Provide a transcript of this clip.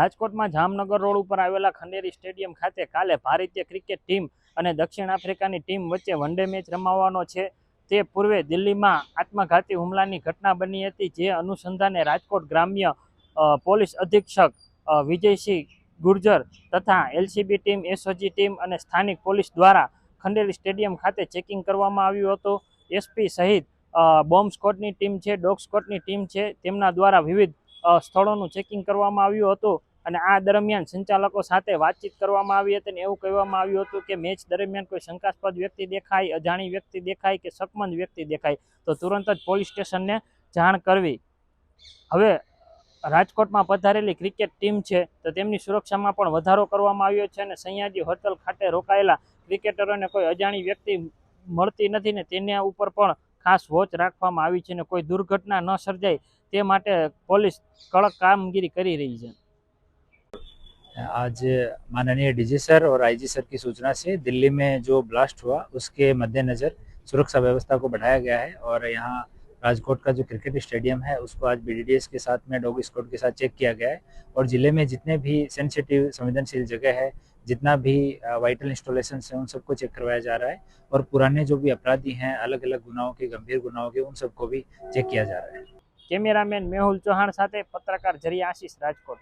રાજકોટમાં જામનગર રોડ ઉપર આવેલા ખંડેરી સ્ટેડિયમ ખાતે કાલે ભારતીય ક્રિકેટ ટીમ અને દક્ષિણ આફ્રિકાની ટીમ વચ્ચે વનડે મેચ રમાવાનો છે. તે પૂર્વે દિલ્હીમાં આત્મઘાતી હુમલાની ઘટના બની હતી જે અનુસંધાને રાજકોટ ગ્રામ્ય પોલીસ અધિક્ષક વિજયસિંહ ગુર્જર તથા એલસીબી ટીમ, એસઓજી ટીમ અને સ્થાનિક પોલીસ દ્વારા ખંડેરી સ્ટેડિયમ ખાતે ચેકિંગ કરવામાં આવ્યું હતું. એસપી સહિત બોમ્બ સ્કોટની ટીમ છે, ડોગ સ્કોટની ટીમ છે. તેમના દ્વારા વિવિધ સ્થળોનું ચેકિંગ કરવામાં આવ્યું હતું. અને આ દરમિયાન સંચાલકો સાથે વાતચીત કરવામાં આવી હતી અને એવું કહેવામાં આવ્યું હતું કે મેચ દરમિયાન કોઈ શંકાસ્પદ વ્યક્તિ દેખાય, અજાણી વ્યક્તિ દેખાય કે શકમંદ વ્યક્તિ દેખાય, તો તુરંત જ પોલીસ સ્ટેશનને જાણ કરવી. હવે રાજકોટમાં પધારેલી ક્રિકેટ ટીમ છે, તો તેમની સુરક્ષામાં પણ વધારો કરવામાં આવ્યો છે અને સયાજી હોટલ ખાતે રોકાયેલા ક્રિકેટરોને કોઈ અજાણી વ્યક્તિ મળતી નથી ને તેના ઉપર પણ ખાસ વોચ રાખવામાં આવી છે અને કોઈ દુર્ઘટના ન સર્જાય તે માટે પોલીસ કડક કામગીરી કરી રહી છે. आज माननीय डीजी सर और आईजी सर की सूचना से दिल्ली में जो ब्लास्ट हुआ, उसके मद्देनज़र सुरक्षा व्यवस्था को बढ़ाया गया है और यहाँ राजकोट का जो क्रिकेट स्टेडियम है, उसको आज बीडीडीएस के साथ में, डॉग स्कॉट के साथ चेक किया गया है और ज़िले में जितने भी सेंसिटिव संवेदनशील जगह है, जितना भी वाइटल इंस्टॉलेशन है, उन सबको चेक करवाया जा रहा है और पुराने जो भी अपराधी हैं अलग अलग गुनाहों के, गंभीर गुनाहों के, उन सबको भी चेक किया जा रहा है। कैमरामैन मेहुल चौहान साथ पत्रकार ज़रिया आशीष राजकोट।